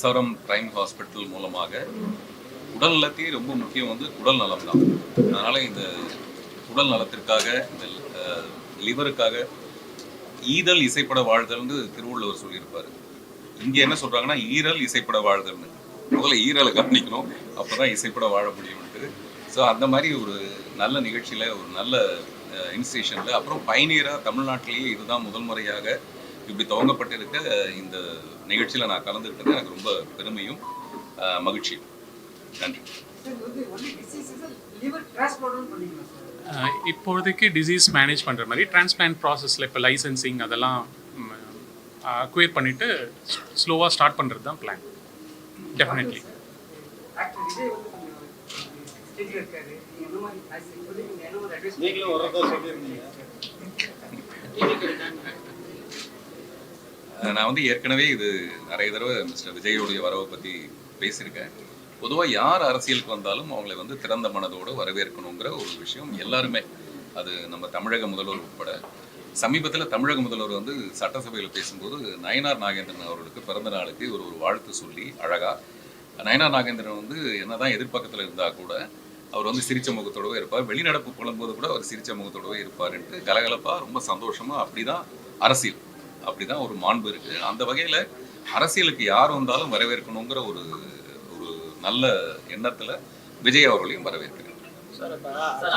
SRM prime hospital மூலமாக உடல் நலத்தையே ரொம்ப முக்கியம் வந்து உடல் நலம் தான். அதனால் இந்த உடல் நலத்திற்காக இந்த லிவருக்காக ஈதல் இசைப்பட வாழ்தல்னு திருவள்ளுவர் சொல்லியிருப்பார். இங்கே என்ன சொல்கிறாங்கன்னா ஈரல் இசைப்பட வாழ்தல்னு. முதல்ல ஈரலை கவனிக்கணும் அப்பதான் இசைப்பட வாழ முடியும்ட்டு ஸோ அந்த மாதிரி ஒரு நல்ல நிகழ்ச்சியில் ஒரு நல்ல இன்ஸ்டியூஷனில் அப்புறம் பயணியராக தமிழ்நாட்டிலேயே இதுதான் முதல் முறையாக இப்படி துவங்கப்பட்டிருக்க இந்த நிகழ்ச்சியில நான் கலந்துக்கிட்டது எனக்கு ரொம்ப பெருமையும் மகிழ்ச்சியும். நன்றி. இப்போதைக்கு டிசீஸ் மேனேஜ் பண்ணுற மாதிரி டிரான்ஸ்பிளான்ட் ப்ராசஸில் இப்போ லைசன்சிங் அதெல்லாம் அக்வேர் பண்ணிவிட்டு ஸ்லோவாக ஸ்டார்ட் பண்ணுறது தான் பிளான் டெஃபினெட்லி நீங்களும் நான் வந்து ஏற்கனவே இது நிறைய தடவை மிஸ்டர் விஜயோடைய வரவை பற்றி பேசியிருக்கேன். பொதுவாக யார் அரசியலுக்கு வந்தாலும் அவங்களை வந்து திறந்த மனதோடு வரவேற்கணுங்கிற ஒரு விஷயம் எல்லாருமே. அது நம்ம தமிழக முதல்வர் உட்பட. சமீபத்தில் தமிழக முதல்வர் வந்து சட்டசபையில் பேசும்போது நயனார் நாகேந்திரன் அவர்களுக்கு பிறந்த நாளுக்கு ஒரு ஒரு வாழ்த்து சொல்லி அழகாக நயனார் நாகேந்திரன் வந்து என்னதான் எதிர்ப்பக்கத்தில் இருந்தால் கூட அவர் வந்து சிரிச்ச முகத்தோடவே இருப்பார். வெளிநடப்பு புலம்போது கூட அவர் சிரிச்ச முகத்தோடவே இருப்பார்ன்ட்டு கலகலப்பாக ரொம்ப சந்தோஷமாக அப்படி தான் அரசியல். அப்படிதான் ஒரு மாண்பு இருக்கு அந்த வகையில அரசியலுக்கு யார் வந்தாலும் வரவேற்கணுங்கிற ஒரு ஒரு நல்ல எண்ணத்துல விஜய் அவர்களையும் வரவேற்கிறேன்.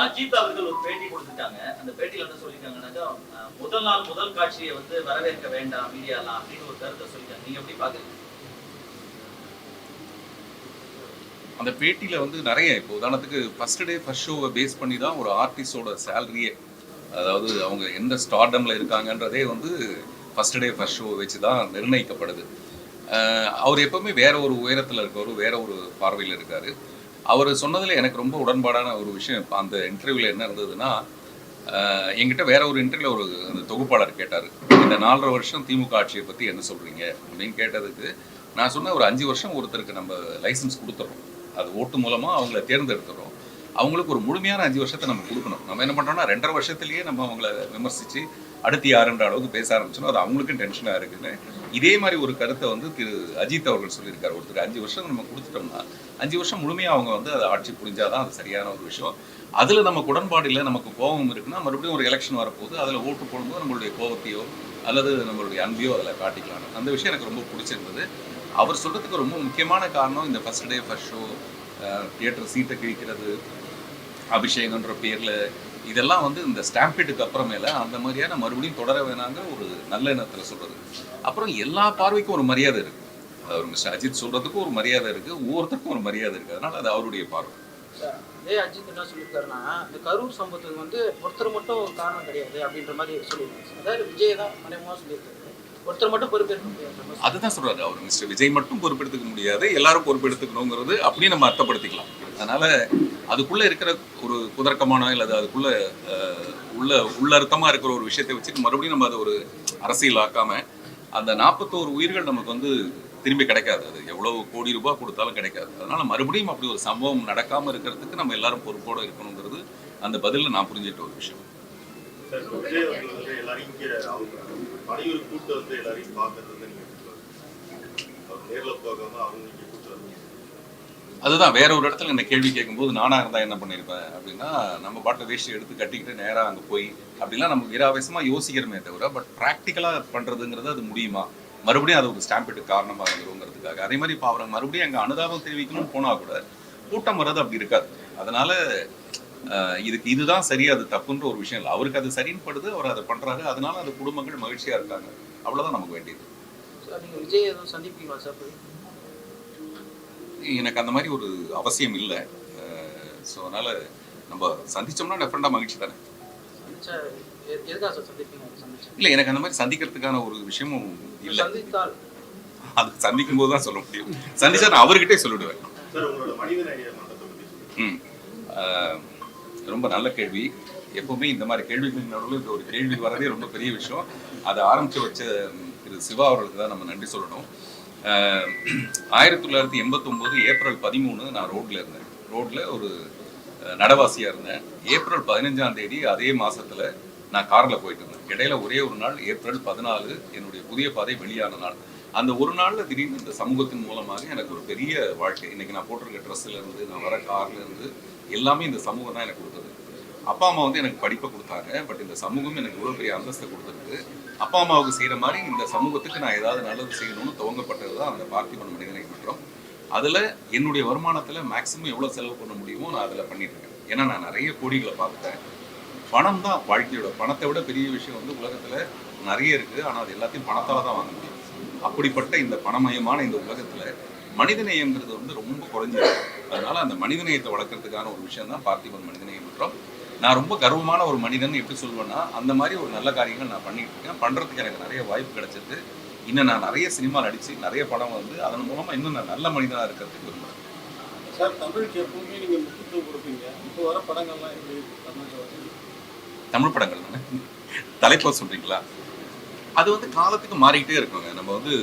அஜித் அவர்கள் ஒரு பேட்டி கொடுத்துட்டாங்க. அந்த பேட்டியில என்ன சொல்லியிருக்காங்கன்னாக்கா முதல் நாள் முதல் காட்சியை வந்து வரவேற்க வேண்டாம் மீடியாலாம் அப்படின்னு ஒரு கருத்தை சொல்லிட்டாங்க. நீங்க எப்படி பாக்குறீங்க? அந்த பேட்டியில வந்து நிறைய இப்போ உதாரணத்துக்கு ஃபர்ஸ்ட் டே ஃபர்ஸ்ட் ஷோவை பேஸ் பண்ணி தான் ஒரு ஆர்டிஸ்டோட சேலரியே அதாவது அவங்க எந்த ஸ்டார்டம்ல இருக்காங்கன்றதே வந்து ஃபஸ்ட் டே ஃபர்ஸ்ட் ஷோ வச்சு தான் நிர்ணயிக்கப்படுது. அவர் எப்பவுமே வேற ஒரு உயரத்தில் இருக்கவர் வேற ஒரு பார்வையில் இருக்காரு. அவர் சொன்னதில் எனக்கு ரொம்ப உடன்பாடான ஒரு விஷயம் இப்போ அந்த இன்டர்வியூவில் என்ன இருந்ததுன்னா என்கிட்ட வேற ஒரு இன்டர்வியூல ஒரு அந்த தொகுப்பாளர் கேட்டார். இந்த நாலரை வருஷம் திமுக ஆட்சியை பற்றி என்ன சொல்கிறீங்க அப்படின்னு கேட்டதுக்கு நான் சொன்னேன் ஒரு அஞ்சு வருஷம் ஒருத்தருக்கு நம்ம லைசன்ஸ் கொடுத்துறோம். அது ஓட்டு மூலமாக அவங்கள தேர்ந்தெடுத்துறோம். அவங்களுக்கு ஒரு முழுமையான அஞ்சு வருஷத்தை நம்ம கொடுக்கணும். நம்ம என்ன பண்ணுறோம்னா ரெண்டரை வருஷத்துலேயே நம்ம அவங்கள விமர்சித்து அடுத்து யாருன்ற அளவுக்கு பேச ஆரம்பிச்சோம் அது அவங்களுக்கும் டென்ஷனாக இருக்குன்னு. இதே மாதிரி ஒரு கருத்தை வந்து திரு அஜித் அவர்கள் சொல்லியிருக்காரு. ஒருத்தர் அஞ்சு வருஷம் நம்ம கொடுத்துட்டோம்னா அஞ்சு வருஷம் முழுமையாக அவங்க வந்து அதை ஆட்சி புரிஞ்சாதான் அது சரியான ஒரு விஷயம். அதில் நமக்கு உடன்பாடு இல்லை நமக்கு கோபம் இருக்குன்னா மறுபடியும் ஒரு எலெக்ஷன் வரப்போகுது. அதில் ஓட்டு போடும்போது நம்மளுடைய கோபத்தையோ அல்லது நம்மளுடைய அன்பையோ அதில் காட்டிக்கலாம் அந்த விஷயம் எனக்கு ரொம்ப பிடிச்சிருந்தது. அவர் சொல்கிறதுக்கு ரொம்ப முக்கியமான காரணம் இந்த first day first show theatre சீட்டை கிழிக்கிறது அபிஷேகன்ற பேரில் இதெல்லாம் வந்து இந்த ஸ்டாம்பீட்டுக்கு அப்புறமேல அந்த மாதிரியான மறுபடியும் தொடர வேணாங்க ஒரு நல்ல எண்ணத்துல சொல்றது. அப்புறம் எல்லா பார்வைக்கும் ஒரு மரியாதை இருக்கு. அவர் மிஸ்டர் அஜித் சொல்றதுக்கும் ஒரு மரியாதை இருக்கு ஒவ்வொருத்தருக்கும் ஒரு மரியாதை இருக்கு. அதனால அது அவருடைய பார்வை. இதே அஜித் என்ன சொல்லியிருக்காருன்னா இந்த கரூர் சம்பவத்துக்கு வந்து ஒருத்தர் மட்டும் ஒரு காரணம் கிடையாது அப்படின்ற மாதிரி சொல்லியிருக்காங்க அதாவது விஜய் தான் மறைமுகமாக சொல்லியிருக்காரு. ஒருத்தர் மட்டும் பொறுப்பேற்க முடியாது அதுதான் சொல்றாரு அவர். மிஸ்டர் விஜய் மட்டும் பொறுப்பெடுத்துக்க முடியாது எல்லாரும் பொறுப்பெடுத்துக்கணுங்கிறது அப்படியே நம்ம அர்த்தப்படுத்திக்கலாம். அதனால அதுக்குள்ள இருக்கிற ஒரு குதர்க்கமான அல்லது அதுக்குள்ள அஹ், உள்ள உள்ளர்த்தமாக இருக்கிற ஒரு விஷயத்தை வச்சுட்டு மறுபடியும் நம்ம அதை ஒரு அரசியல் ஆக்காம அந்த நாற்பத்தோரு உயிர்கள் நமக்கு வந்து திரும்பி கிடைக்காது. அது எவ்வளவு கோடி ரூபாய் கொடுத்தாலும் கிடைக்காது. அதனால மறுபடியும் அப்படி ஒரு சம்பவம் நடக்காம இருக்கிறதுக்கு நம்ம எல்லாரும் பொறுப்போட இருக்கணுங்கிறது அந்த பதிலில் நான் புரிஞ்சுக்கிட்ட ஒரு விஷயம். கூட்டு வந்து எல்லாரையும் பார்க்கறது போகாம அவங்க அதுதான் வேற ஒரு இடத்துல என்ன கேள்வி கேட்கும்போது நானா இருந்தா என்ன பண்ணியிருப்பேன் அப்படின்னா நம்ம பாட்டை வேஷ்டி எடுத்து கட்டிக்கிட்டு நேரா அங்க போய் அப்படிலாம் நம்ம வீராவேசமா யோசிக்கிறோமே தவிர பட் ப்ராக்டிக்கலா பண்றதுங்கிறது அது முடியுமா? மறுபடியும் அது ஒரு ஸ்டாம்பிட்டு காரணமா இருந்துருங்கிறதுக்காக. அதே மாதிரி இப்போ அவரை மறுபடியும் அங்க அனுதாபம் தெரிவிக்கணும்னு போனா கூட கூட்டம் வர்றது அப்படி இருக்காது. அதனால அஹ், இதுக்கு இதுதான் சரி அது தப்புன்ற ஒரு விஷயம் இல்லை. அவருக்கு அது சரின்னு படுது அவர் அதை பண்றாரு. அதனால அந்த குடும்பங்கள் மகிழ்ச்சியா இருக்காங்க. அவ்வளவுதான் நமக்கு வேண்டியது. சார் நீங்கள் விஜய் எதுவும் சந்திப்பீங்களா சார்? எனக்கு அந்த மாதிரி ஒரு அவசியம் இல்லை. ஸோ அதனால நம்ம சந்திச்சோம்னா டெஃபரெண்டாக மகிழ்ச்சி தானே? இல்லை எனக்கு அந்த மாதிரி சந்திக்கிறதுக்கான ஒரு விஷயமும் இல்லை. சந்தித்தால்? அது சந்திக்கும் போது தான் சொல்ல முடியும். சந்திச்சா நான் அவர்கிட்டே சொல்லிடுவேன். ம். ரொம்ப நல்ல கேள்வி. எப்பவுமே இந்த மாதிரி கேள்விகள் நடுவில் இந்த ஒரு கேள்வி வரதே ரொம்ப பெரிய விஷயம். அதை ஆரம்பிச்சு வச்ச திரு சிவா அவர்களுக்கு தான் நம்ம நன்றி சொல்லணும். ஆயிரத்தி தொள்ளாயிரத்தி எண்பத்தொம்போது ஏப்ரல் பதிமூணு நான் ரோட்டில் இருந்தேன். ரோட்டில் ஒரு நடவாசியாக இருந்தேன். ஏப்ரல் பதினஞ்சாம் தேதி அதே மாதத்தில் நான் காரில் போயிட்டு இருந்தேன். இடையில ஒரே ஒரு நாள் ஏப்ரல் பதினாலு என்னுடைய புதிய பாதை வெளியான நாள். அந்த ஒரு நாளில் திடீர்னு இந்த சமூகத்தின் மூலமாக எனக்கு ஒரு பெரிய வாழ்க்கை. இன்னைக்கு நான் போட்டிருக்க ட்ரெஸ்ஸில் இருந்து நான் வர கார்ல இருந்து எல்லாமே இந்த சமூகம் தான் எனக்கு கொடுத்தது. அப்பா அம்மா வந்து எனக்கு படிப்பை கொடுத்தாங்க பட் இந்த சமூகம் எனக்கு இவ்வளோ பெரிய அந்தஸ்தை கொடுத்துருக்கு. அப்பா அம்மாவுக்கு செய்கிற மாதிரி இந்த சமூகத்துக்கு நான் ஏதாவது நல்லது செய்யணும்னு துவங்கப்பட்டது தான் அந்த பார்த்திபன் மனிதனை மன்றம் அதில் என்னுடைய வருமானத்தில் மேக்ஸிமம் எவ்வளோ செலவு பண்ண முடியுமோ நான் அதில் பண்ணிட்டு இருக்கேன் ஏன்னா நான் நிறைய கோடிகளை பார்த்துட்டேன். பணம் தான் வாழ்க்கையோட பணத்தை விட பெரிய விஷயம் வந்து உலகத்தில் நிறைய இருக்குது ஆனால் அது எல்லாத்தையும் பணத்தால் தான் வாங்க முடியும். அப்படிப்பட்ட இந்த பணமயமான இந்த உலகத்தில் மனிதநேயங்கிறது வந்து ரொம்ப குறைஞ்சிருக்கு. அதனால அந்த மனிதநேயத்தை வளர்க்கறதுக்கான ஒரு விஷயம் தான் பார்த்திபன் மனிதநேயம் மற்றும் நான் ரொம்ப கர்வமான ஒரு மனிதன் எப்படி சொல்லுவேன்னா அந்த மாதிரி ஒரு நல்ல காரியங்கள் நான் பண்ணிட்டு இருக்கேன். பண்றதுக்கு எனக்கு நிறைய வாய்ப்பு கிடைச்சிருக்கு. இன்னும் நான் நிறைய சினிமா நடிச்சு நிறைய படம் வந்து அதன் மூலமா இன்னும் நான் நல்ல மனிதனா இருக்கிறதுக்கு விரும்புறேன். சார் தமிழுக்கு எப்பவுமே நீங்க முக்கியத்துவம் கொடுப்பீங்க. இப்போ வர படங்கள்லாம் எப்படி தமிழ் படங்கள். தானே? தலைப்பா சொல்றீங்களா? அது வந்து காலத்துக்கு மாறிக்கிட்டே இருக்குங்க. நம்ம வந்து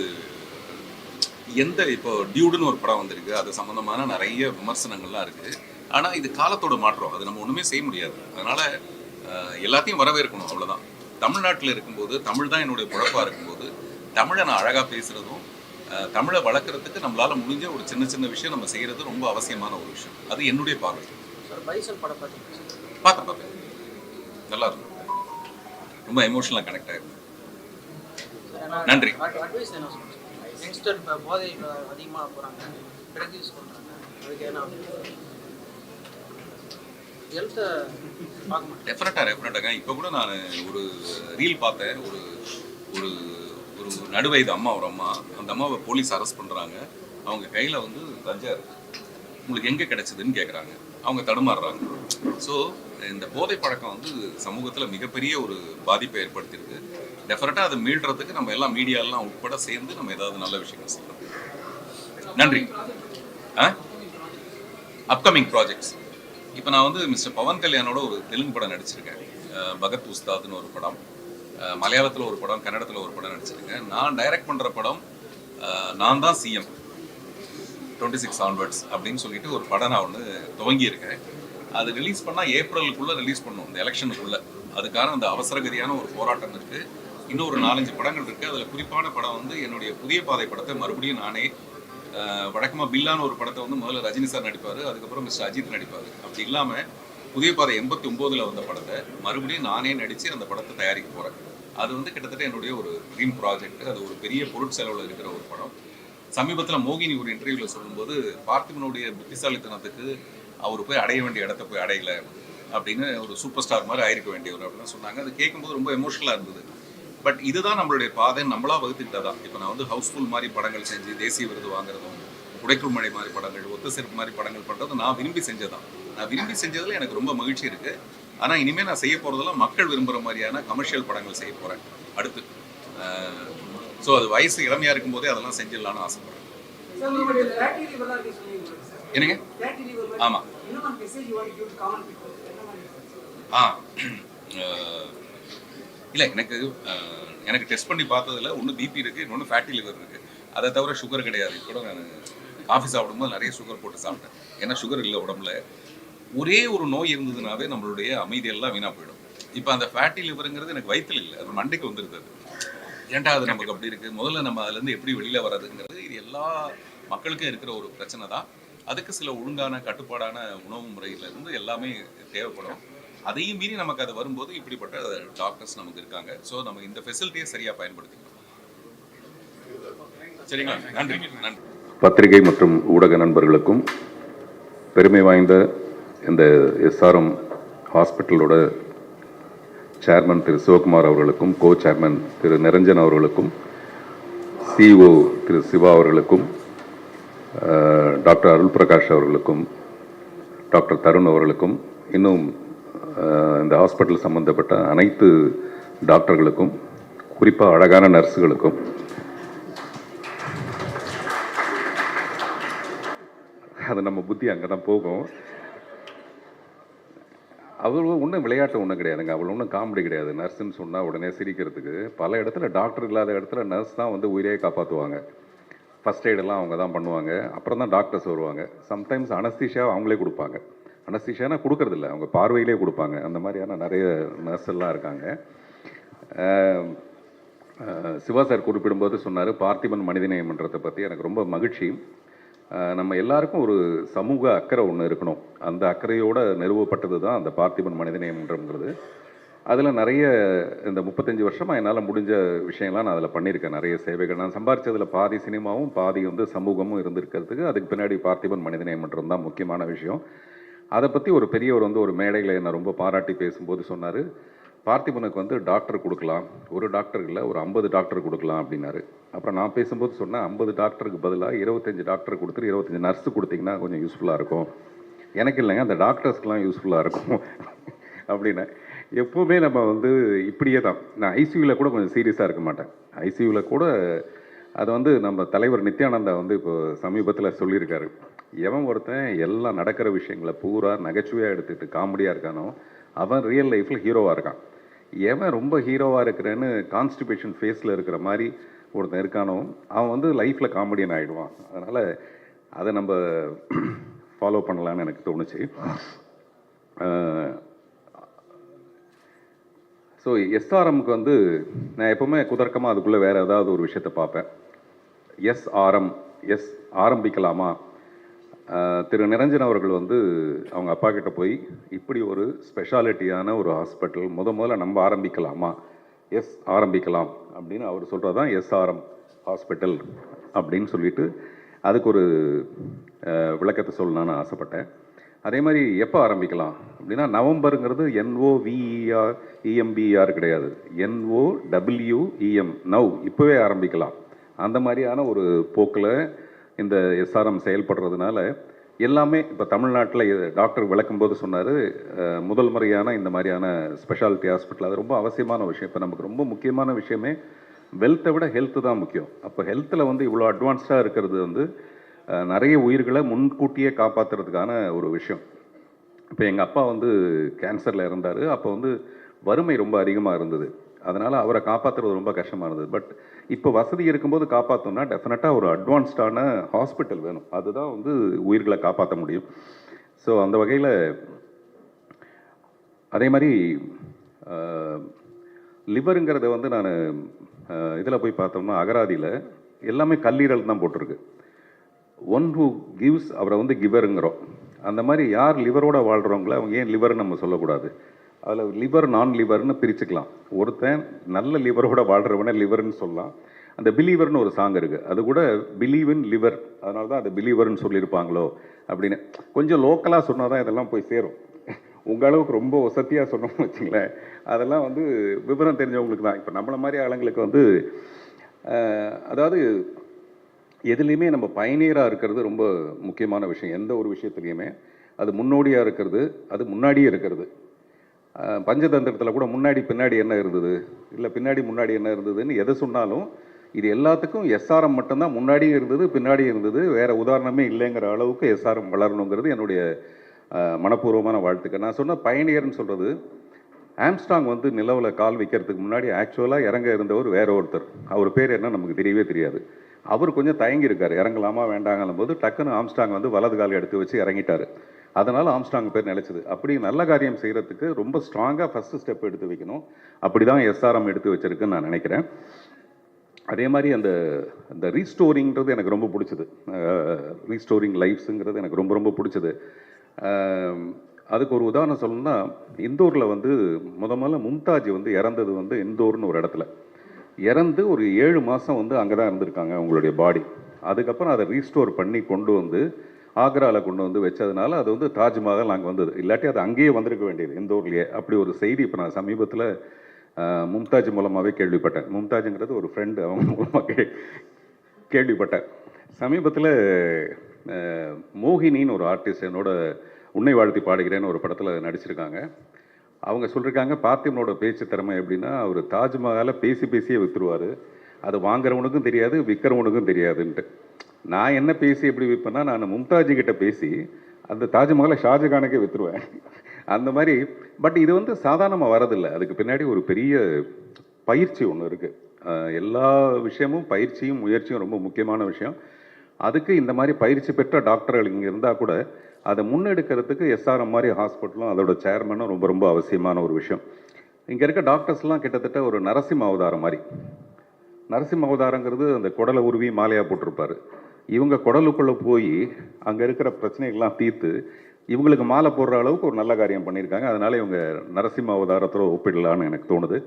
எந்த இப்போ டியூடுன்னு ஒரு படம் வந்திருக்கு. அது சம்பந்தமான நிறைய விமர்சனங்கள்லாம் இருக்கு. ஆனா இது காலத்தோட மாற்றம். அது நம்ம ஒண்ணுமே செய்ய முடியாது. அதனால எல்லாத்தையும் வரவேற்கணும். அவ்வளவுதான். தமிழ்நாட்டில் இருக்கும்போது தமிழ் தான் என்னுடைய குழப்பா இருக்கும்போது தமிழை நான் அழகா பேசுறதும் அஹ், தமிழை வளர்க்குறதுக்கு நம்மளால முடிஞ்ச ஒரு சின்ன சின்ன விஷயம் நம்ம செய்யறது ரொம்ப அவசியமான ஒரு விஷயம். அது என்னுடைய பார்வை. பார்த்தேன் பார்த்தேன். நல்லா இருக்கும். ரொம்ப எமோஷனலாக கனெக்ட் ஆயிருக்கும் நன்றி. அதிகமாக போகிறாங்க ட்ரக் யூஸ் பண்ணுறாங்க அதுக்கு என்ன ஹெல்த்தை பார்க்க மாட்டேன் டெஃபினட்டாக டெஃபினட்டாக இப்போ கூட நான் ஒரு ரீல் பார்த்தேன். ஒரு ஒரு ஒரு நடுவயது அம்மா ஒரு அம்மா. அந்த அம்மாவை போலீஸ் அரெஸ்ட் பண்ணுறாங்க அவங்க கையில் வந்து கஞ்சா இருக்கு. உங்களுக்கு எங்கே கிடைச்சதுன்னு கேட்குறாங்க அவங்க தடுமாறுறாங்க. ஸோ இந்த போதை பழக்கம் வந்து சமூகத்தில் மிகப்பெரிய ஒரு பாதிப்பை ஏற்படுத்தியிருக்கு. டெஃபினட்டாக அதை மீள்றதுக்கு நம்ம எல்லாம் மீடியாலாம் உட்பட சேர்ந்து நம்ம ஏதாவது நல்ல விஷயங்கள் செய்யலாம். நன்றி. ஆ? அப்கமிங் ப்ராஜெக்ட்ஸ் இப்போ நான் வந்து மிஸ்டர் பவன் கல்யாணோட ஒரு தெலுங்கு படம் நடிச்சிருக்கேன். பகத் உஸ்தாத்னு ஒரு படம். மலையாளத்தில் ஒரு படம் கன்னடத்தில் ஒரு படம் நடிச்சிருக்கேன். நான் டைரக்ட் பண்ணுற படம் நான் தான் சிஎம் டுவெண்ட்டி சிக்ஸ் ஆன்வர்ட்ஸ் அப்படின்னு சொல்லிட்டு ஒரு படம் நான் ஒன்று துவங்கியிருக்கேன். அது ரிலீஸ் பண்ணால் ஏப்ரலுக்குள்ளே ரிலீஸ் பண்ணும். இந்த எலெக்ஷனுக்குள்ளே அதுக்கான அந்த அவசரகதியான ஒரு போராட்டம் இருக்குது இன்னும் ஒரு நாலஞ்சு படங்கள் இருக்குது அதில் குறிப்பான படம் வந்து என்னுடைய புதிய பாதை படத்தை மறுபடியும் நானே வழக்கமாக பில்லான்னு ஒரு படத்தை வந்து முதல்ல ரஜினி சார் நடிப்பார் அதுக்கப்புறம் மிஸ்டர் அஜித் நடிப்பார். அப்படி இல்லாமல் புதிய பாதை எண்பத்தி ஒம்போதில் வந்த படத்தை மறுபடியும் நானே நடித்து அந்த படத்தை தயாரிக்க போகிறேன் அது வந்து கிட்டத்தட்ட என்னுடைய ஒரு ட்ரீம் ப்ராஜெக்ட் அது ஒரு பெரிய பொருட்செலவில் இருக்கிற ஒரு படம். சமீபத்தில் மோகினி ஒரு இன்டர்வியூவில் சொல்லும்போது பார்த்திபனுடைய புத்திசாலித்தனத்துக்கு அவர் போய் அடைய வேண்டிய இடத்த போய் அடையலை அப்படின்னு ஒரு சூப்பர் ஸ்டார் மாதிரி ஆயிருக்க வேண்டியவர் அப்படின்னு சொன்னாங்க. அது கேட்கும்போது ரொம்ப எமோஷனலாக இருந்தது. பட் இதுதான் நம்மளுடைய பாதை நம்மளா வகுத்துக்கிட்டதான் இப்போ நான் வந்து ஹவுஸ்ஃபுல் மாதிரி படங்கள் செஞ்சு தேசிய விருது வாங்குறதும் உடைக்குள் மழை மாதிரி படங்கள் ஒத்த செருப்பு மாதிரி படங்கள் பண்ணுறது நான் விரும்பி செஞ்சதான் நான் விரும்பி செஞ்சதுல எனக்கு ரொம்ப மகிழ்ச்சி இருக்கு. ஆனால் இனிமேல் நான் செய்ய போகிறதெல்லாம் மக்கள் விரும்புகிற மாதிரியான கமர்ஷியல் படங்கள் செய்ய போகிறேன் அடுத்து. ஸோ அது வயசு இளமையாக இருக்கும்போதே அதெல்லாம் செஞ்சிடலான்னு ஆசைப்படுறேன். என்னங்க? ஃபேட்டி லிவர் ஆமா. என்ன மாதிரி message you want to give common people என்ன மாதிரி சார் ஆ இல்லை எனக்கு எனக்கு டெஸ்ட் பண்ணி பார்த்ததில் ஒன்று பிபி இருக்குது இன்னொன்று ஃபேட்டி லிவர் இருக்குது அதை தவிர சுகர் கிடையாது. கூட நான் காஃபி சாப்பிடும்போது நிறைய சுகர் போட்டு சாப்பிட்டேன். ஏன்னா சுகர் இல்லை உடம்புல. ஒரே ஒரு நோய் இருந்ததுனாவே நம்மளுடைய அமைதியெல்லாம் வீணாக போயிடும். இப்போ அந்த ஃபேட்டி லிவருங்கிறது எனக்கு வயிற்றில் இல்லை. அது மண்டைக்கு வந்துருது அது. இரண்டாவது நமக்கு அப்படி இருக்குது முதல்ல நம்ம அதுலேருந்து எப்படி வெளியில் வர்றதுங்கிறது இது எல்லா மக்களுக்கும் இருக்கிற ஒரு பிரச்சனை தான். அதுக்கு சில ஒழுங்கான கட்டுப்பாடான உணவு முறையிலேருந்து எல்லாமே தேவைப்படும். அதையும் மீறி நமக்கு அது வரும்போது இப்படிப்பட்ட டாக்டர்ஸ் நமக்கு இருக்காங்க. ஸோ நம்ம இந்த ஃபெசிலிட்டியை சரியாக பயன்படுத்திக்கணும். சரிங்களா? நன்றி. நன்றி. பத்திரிகை மற்றும் ஊடக நண்பர்களுக்கும் பெருமை வாய்ந்த இந்த எஸ்ஆர்எம் ஹாஸ்பிட்டலோட சேர்மன் திரு சிவகுமார் அவர்களுக்கும் கோ சேர்மன் திரு நிரஞ்சன் அவர்களுக்கும் சிஇஓ திரு சிவா அவர்களுக்கும் டாக்டர் அருள் பிரகாஷ் அவர்களுக்கும் டாக்டர் தருண் அவர்களுக்கும் இன்னும் இந்த ஹாஸ்பிட்டல் சம்மந்தப்பட்ட அனைத்து டாக்டர்களுக்கும் குறிப்பாக அழகான நர்ஸுகளுக்கும். அது நம்ம புத்தி அங்கே தான் போகும். அவ்வளோ ஒன்றும் விளையாட்டு ஒன்றும் கிடையாதுங்க. அவ்வளோ ஒன்றும் காமெடி கிடையாது. நர்ஸுன்னு சொன்னால் உடனே சிரிக்கிறதுக்கு. பல இடத்துல டாக்டர் இல்லாத இடத்துல நர்ஸ் தான் வந்து உயிரையே காப்பாற்றுவாங்க ஃபஸ்ட் எய்டெல்லாம் அவங்க தான் பண்ணுவாங்க. அப்புறம் தான் டாக்டர்ஸ் வருவாங்க. சம்டைம்ஸ் அனஸ்தீஷியா அவங்களே கொடுப்பாங்க. அனஸ்திஷியானா கொடுக்கறதில்ல. அவங்க பார்வையிலே கொடுப்பாங்க. அந்த மாதிரியான நிறைய நர்ஸ் எல்லாம் இருக்காங்க. சிவா சார் குறிப்பிடும்போது சொன்னார் பார்த்திபன் மனிதநேயம்ன்றதை பற்றி எனக்கு ரொம்ப மகிழ்ச்சி. நம்ம எல்லாருக்கும் ஒரு சமூக அக்கறை ஒன்று இருக்கணும். அந்த அக்கறையோடு நிறுவப்பட்டது தான் அந்த பார்த்திபன் மனிதநேயம்ன்றங்கிறது. அதில் நிறைய இந்த முப்பத்தஞ்சு வருஷமாக என்னால் முடிஞ்ச விஷயம்லாம் நான் அதில் பண்ணியிருக்கேன். நிறைய சேவைகள். நான் சம்பாரித்ததில் பாதி சினிமாவும் பாதி வந்து சமூகமும் இருந்திருக்கிறதுக்கு அதுக்கு பின்னாடி பார்த்திபன் மனிதநேயமன்றம் தான் முக்கியமான விஷயம். அதை பற்றி ஒரு பெரியவர் வந்து ஒரு மேடையில் என்னை ரொம்ப பாராட்டி பேசும்போது சொன்னார் பார்த்திபனுக்கு வந்து டாக்டர் கொடுக்கலாம் ஒரு டாக்டர் இல்லை ஒரு ஐம்பது டாக்டர் கொடுக்கலாம் அப்படின்னாரு. அப்புறம் நான் பேசும்போது சொன்னேன் ஐம்பது டாக்டருக்கு பதிலாக இருபத்தஞ்சு டாக்டர் கொடுத்துட்டு இருபத்தஞ்சி நர்ஸு கொடுத்தீங்கன்னா கொஞ்சம் யூஸ்ஃபுல்லாக இருக்கும். எனக்கு இல்லைங்க அந்த டாக்டர்ஸ்க்கெலாம் யூஸ்ஃபுல்லாக இருக்கும். அப்படின்னு எப்போவுமே நம்ம வந்து இப்படியே தான். நான் ஐசியூவில் கூட கொஞ்சம் சீரியஸாக இருக்க மாட்டேன். ஐசியூவில் கூட அதை வந்து நம்ம தலைவர் நித்யானந்தா வந்து இப்போ சமீபத்தில் சொல்லியிருக்காரு. எவன் ஒருத்தன் எல்லாம் நடக்கிற விஷயங்களை பூரா நகைச்சுவையாக எடுத்துகிட்டு காமெடியாக இருக்கானோ அவன் ரியல் லைஃப்பில் ஹீரோவாக இருக்கான். எவன் ரொம்ப ஹீரோவாக இருக்கிறேன்னு கான்ஸ்டிபேஷன் ஃபேஸில் இருக்கிற மாதிரி ஒருத்தன் இருக்கானோ அவன் வந்து லைஃப்பில் காமெடியன் ஆகிடுவான் அதனால் அதை நம்ம ஃபாலோ பண்ணலான்னு எனக்கு தோணுச்சு. ஸோ எஸ்ஆர்எம்க்கு வந்து நான் எப்போவுமே குதர்க்கமாக அதுக்குள்ளே வேறு ஏதாவது ஒரு விஷயத்தை பார்ப்பேன். எஸ்ஆர்எம் எஸ் ஆரம்பிக்கலாமா? திரு நிரஞ்சன் அவர்கள் வந்து அவங்க அப்பா கிட்ட போய் இப்படி ஒரு ஸ்பெஷாலிட்டியான ஒரு ஹாஸ்பிட்டல் முத முதல்ல நம்ம ஆரம்பிக்கலாமா? எஸ் ஆரம்பிக்கலாம். அப்படின்னு அவர் சொல்கிறது தான் எஸ்ஆர்எம் ஹாஸ்பிட்டல் அப்படின்னு சொல்லிட்டு அதுக்கு ஒரு விளக்கத்தை சொல்லணும்னு ஆசைப்பட்டேன். அதே மாதிரி எப்போ ஆரம்பிக்கலாம்? அப்படின்னா நவம்பருங்கிறது என்ஓவிஇஆர் இஎம்பிஆர் கிடையாது. என்ஓ டபிள்யூஇஎம் நவ் இப்போவே ஆரம்பிக்கலாம். அந்த மாதிரியான ஒரு போக்கில் இந்த எஸ்ஆர்எம் செயல்படுறதுனால எல்லாமே இப்போ தமிழ்நாட்டில் டாக்டர் விளக்கும்போது சொன்னார் முதல் முறையான இந்த மாதிரியான ஸ்பெஷாலிட்டி ஹாஸ்பிட்டல் அது ரொம்ப அவசியமான விஷயம். இப்போ நமக்கு ரொம்ப முக்கியமான விஷயமே வெல்த்தை விட ஹெல்த்து தான் முக்கியம். அப்போ ஹெல்த்தில் வந்து இவ்வளோ அட்வான்ஸ்டாக இருக்கிறது வந்து நிறைய உயிர்களை முன்கூட்டியே காப்பாற்றுறதுக்கான ஒரு விஷயம். இப்போ எங்கள் அப்பா வந்து கேன்சரில் இறந்தார். அப்போ வந்து வறுமை ரொம்ப அதிகமாக இருந்தது. அதனால் அவரை காப்பாற்றுறது ரொம்ப கஷ்டமாக இருந்தது பட் இப்போ வசதி இருக்கும்போது காப்பாற்றோம்னா டெஃபினட்டாக ஒரு அட்வான்ஸ்டான ஹாஸ்பிட்டல் வேணும். அதுதான் வந்து உயிர்களை காப்பாற்ற முடியும். ஸோ அந்த வகையில் அதே மாதிரி லிவருங்கிறத வந்து நான் இதில் போய் பார்த்தோம்னா அகராதியில் எல்லாமே கல்லீரல் தான் போட்டிருக்கு. ஒன் ஹூ கிவ்ஸ் அவரை வந்து கிவருங்கிறோம் அந்த மாதிரி யார் லிவரோட வாழ்கிறவங்கள அவங்க ஏன் லிவர்னு நம்ம சொல்லக்கூடாது. அதில் லிவர் நான் லிவர்னு பிரிச்சுக்கலாம். ஒருத்தன் நல்ல லிவரோட வாழ்கிறவனை லிவர்னு சொல்லலாம். அந்த பிலீவர்னு ஒரு சாங் இருக்குது அது கூட பிலீவ் இன் லிவர் அதனால தான் அது பிலீவர்னு சொல்லியிருப்பாங்களோ அப்படின்னு. கொஞ்சம் லோக்கலாக சொன்னால் தான் இதெல்லாம் போய் சேரும். உங்கள் அளவுக்கு ரொம்ப வசதியாக சொன்னோம்னு வச்சுங்களேன். அதெல்லாம் வந்து விவரம் தெரிஞ்சவங்களுக்கு தான். இப்போ நம்மளை மாதிரி ஆளுங்களுக்கு வந்து அதாவது எதுலேயுமே நம்ம பயணியராக இருக்கிறது ரொம்ப முக்கியமான விஷயம். எந்த ஒரு விஷயத்துலையுமே. அது முன்னோடியாக இருக்கிறது. அது முன்னாடியே இருக்கிறது. பஞ்சதந்திரத்தில் கூட முன்னாடி பின்னாடி என்ன இருந்தது? இல்லை பின்னாடி முன்னாடி என்ன இருந்ததுன்னு எதை சொன்னாலும் இது எல்லாத்துக்கும் எஸ்ஆர்எம் மட்டும்தான் முன்னாடியும் இருந்தது பின்னாடியும் இருந்தது. வேறு உதாரணமே இல்லைங்கிற அளவுக்கு எஸ்ஆர்எம் வளரணுங்கிறது என்னுடைய மனப்பூர்வமான வாழ்த்துக்கள். நான் சொன்ன பயணியர்னு சொல்கிறது ஆம்ஸ்டாங் வந்து நிலவில் கால் வைக்கிறதுக்கு முன்னாடி ஆக்சுவலாக இறங்க இருந்தவர் வேற ஒருத்தர். அவர் பேர் என்ன நமக்கு தெரியவே தெரியாது. அவர் கொஞ்சம் தயங்கியிருக்கார். இறங்கலாமா வேண்டாங்கலும் போது டக்குன்னு ஆம்ஸ்டாங் வந்து வலது கால் எடுத்து வச்சு இறங்கிட்டார். அதனால் ஆம்ஸ்டாங் பேர் நிலைச்சது. அப்படி நல்ல காரியம் செய்கிறதுக்கு ரொம்ப ஸ்ட்ராங்காக ஃபஸ்ட்டு ஸ்டெப் எடுத்து வைக்கணும். அப்படி தான் எஸ்ஆர்எம் எடுத்து வச்சிருக்குன்னு நான் நினைக்கிறேன். அதே மாதிரி அந்த அந்த ரீஸ்டோரிங்கிறது எனக்கு ரொம்ப பிடிச்சது. ரீஸ்டோரிங் லைஃப்ஸுங்கிறது எனக்கு ரொம்ப ரொம்ப பிடிச்சது. அதுக்கு ஒரு உதாரணம் சொல்லணும்னா இந்தூரில் வந்து முத முதல்ல மும்தாஜ் வந்து இறந்தது வந்து இந்தூர்னு ஒரு இடத்துல. இறந்து ஒரு ஏழு மாதம் வந்து அங்கே தான் இருந்திருக்காங்க அவங்களுடைய பாடி அதுக்கப்புறம் அதை ரீஸ்டோர் பண்ணி கொண்டு வந்து ஆக்ராவில் கொண்டு வந்து வச்சதுனால அது வந்து தாஜ்மஹால் அங்கே வந்தது. இல்லாட்டி அது அங்கேயே வந்திருக்க வேண்டியது. இந்தூர்லேயே அப்படி ஒரு செய்தி இப்போ நான் சமீபத்தில் மும்தாஜ் மூலமாகவே கேள்விப்பட்டேன். மும்தாஜுங்கிறது ஒரு ஃப்ரெண்டு அவங்க மூலமாக கே கேள்விப்பட்டேன். சமீபத்தில் மோகினின்னு ஒரு ஆர்டிஸ்ட் என்னோட உன்னை வாழ்த்தி பாடுகிறேன்னு ஒரு படத்தில் நடிச்சிருக்காங்க. அவங்க சொல்லியிருக்காங்க பார்த்திபனோட பேச்சு திறமை எப்படின்னா அவர் தாஜ்மஹாலை பேசி பேசியே விற்றுருவார் அது வாங்குறவனுக்கும் தெரியாது விற்கிறவனுக்கும் தெரியாதுன்ட்டு. நான் என்ன பேசி எப்படி விற்பேன்னா நான் மும்தாஜி கிட்ட பேசி அந்த தாஜ்மஹாலை ஷாஜகானுக்கே விற்றுருவேன் அந்த மாதிரி பட் இது வந்து சாதாரணமாக வரதில்லை. அதுக்கு பின்னாடி ஒரு பெரிய பயிற்சி ஒன்று இருக்குது எல்லா விஷயமும் பயிற்சியும் முயற்சியும் ரொம்ப முக்கியமான விஷயம். அதுக்கு இந்த மாதிரி பயிற்சி பெற்ற டாக்டர்கள் இங்கே இருந்தால் கூட அதை முன்னெடுக்கிறதுக்கு எஸ்ஆர்எம் மாதிரி ஹாஸ்பிட்டலும் அதோட சேர்மனும் ரொம்ப ரொம்ப அவசியமான ஒரு விஷயம். இங்கே இருக்க டாக்டர்ஸ்லாம் கிட்டத்தட்ட ஒரு நரசிம்ம அவதாரம் மாதிரி. நரசிம்ம அவதாரங்கிறது அந்த குடலை உருவி மாலையாக போட்டிருப்பார். இவங்க குடலுக்குள்ளே போய் அங்கே இருக்கிற பிரச்சனைகள்லாம் தீர்த்து இவங்களுக்கு மாலை போடுற அளவுக்கு ஒரு நல்ல காரியம் பண்ணியிருக்காங்க. அதனால் இவங்க நரசிம்ம அவதாரத்தோட ஒப்பிடலான்னு எனக்கு தோணுது.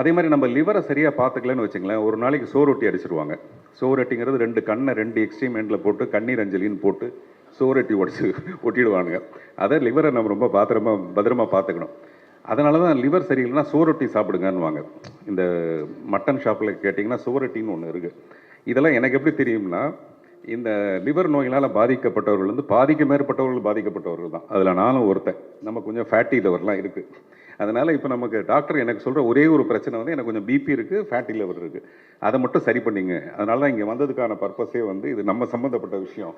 அதே மாதிரி நம்ம லிவரை சரியாக பார்த்துக்கலன்னு வச்சுங்களேன் ஒரு நாளைக்கு சோரொட்டி அடிச்சிருவாங்க. சோரொட்டிங்கிறது ரெண்டு கண்ணை ரெண்டு எக்ஸ்ட்ரீம் எண்டில் போட்டு கண்ணீர் அஞ்சலின்னு போட்டு சோரொட்டி உடச்சி ஒட்டிடுவானுங்க. அதை லிவரை நம்ம ரொம்ப பாத்திரமா பத்திரமா பார்த்துக்கணும். அதனால தான் லிவர் சரியில்லைன்னா சோரொட்டி சாப்பிடுங்கன்னுவாங்க. இந்த மட்டன் ஷாப்பில் கேட்டிங்கன்னா சோரொட்டின்னு ஒன்று இருக்குது இதெல்லாம் எனக்கு எப்படி தெரியும்னா இந்த லிவர் நோயினால் பாதிக்கப்பட்டவர்கள் வந்து பாதிக்கு மேற்பட்டவர்கள் பாதிக்கப்பட்டவர்கள் தான். அதில் நானும் ஒருத்தன். நம்ம கொஞ்சம் ஃபேட்டி லிவர்லாம் இருக்குது அதனால் இப்போ நமக்கு டாக்டர் எனக்கு சொல்கிற ஒரே ஒரு பிரச்சனை வந்து எனக்கு கொஞ்சம் பிபி இருக்குது ஃபேட்டி லிவர் இருக்குது அதை மட்டும் சரி பண்ணிங்க. அதனால தான் இங்கே வந்ததுக்கான பர்பஸே வந்து இது நம்ம சம்மந்தப்பட்ட விஷயம்.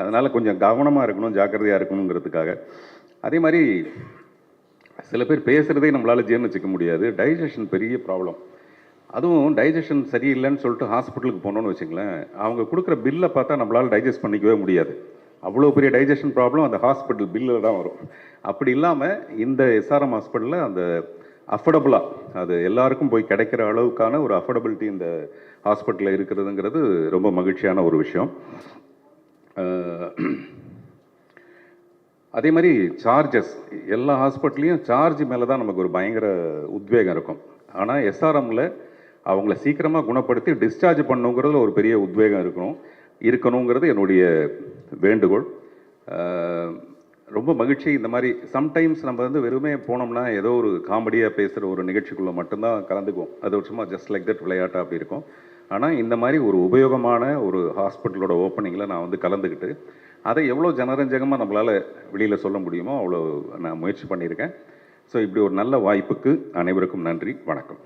அதனால் கொஞ்சம் கவனமாக இருக்கணும் ஜாக்கிரதையாக இருக்கணுங்கிறதுக்காக. அதே மாதிரி சில பேர் பேசுகிறதே நம்மளால் ஜீர்ணிச்சிக்க முடியாது. டைஜஷன் பெரிய ப்ராப்ளம் அதுவும் டைஜஷன் சரியில்லைன்னு சொல்லிட்டு ஹாஸ்பிட்டலுக்கு போனோன்னு வச்சுங்களேன் அவங்க கொடுக்குற பில்லை பார்த்தா நம்மளால் டைஜஸ்ட் பண்ணிக்கவே முடியாது. அவ்வளோ பெரிய டைஜஷன் ப்ராப்ளம் அந்த ஹாஸ்பிட்டல் பில்லில் தான் வரும். அப்படி இல்லாமல் இந்த எஸ்ஆர்எம் ஹாஸ்பிட்டலில் அந்த அஃபோர்டபுளாக அது எல்லாருக்கும் போய் கிடைக்கிற அளவுக்கான ஒரு அஃபோர்டபிலிட்டி இந்த ஹாஸ்பிட்டலில் இருக்கிறதுங்கிறது ரொம்ப மகிழ்ச்சியான ஒரு விஷயம். அதே மாதிரி சார்ஜஸ் எல்லா ஹாஸ்பிட்டல்லையும் சார்ஜ் மேலே தான் நமக்கு ஒரு பயங்கர உத்வேகம் இருக்கும். ஆனால் எஸ்ஆர்எம்மில் அவங்கள சீக்கிரமாக குணப்படுத்தி டிஸ்சார்ஜ் பண்ணுங்கிறதுல ஒரு பெரிய உத்வேகம் இருக்கணும். இருக்கணுங்கிறது என்னுடைய வேண்டுகோள். ரொம்ப மகிழ்ச்சி. இந்த மாதிரி சம்டைம்ஸ் நம்ம வந்து வெறுமே போனோம்னா ஏதோ ஒரு காமெடியாக பேசுகிற ஒரு நிகழ்ச்சிக்குள்ளே மட்டும்தான் கலந்துக்குவோம். அது ஒரு சும்மா ஜஸ்ட் லைக் தட் விளையாட்டாக அப்படி இருக்கும். ஆனால் இந்த மாதிரி ஒரு உபயோகமான ஒரு ஹாஸ்பிட்டலோட ஓப்பனிங்கில் நான் வந்து கலந்துக்கிட்டு அதை எவ்வளோ ஜனரஞ்சகமாக நம்மளால் வெளியில் சொல்ல முடியுமோ அவ்வளோ நான் முயற்சி பண்ணியிருக்கேன். ஸோ இப்படி ஒரு நல்ல வாய்ப்புக்கு அனைவருக்கும் நன்றி. வணக்கம்.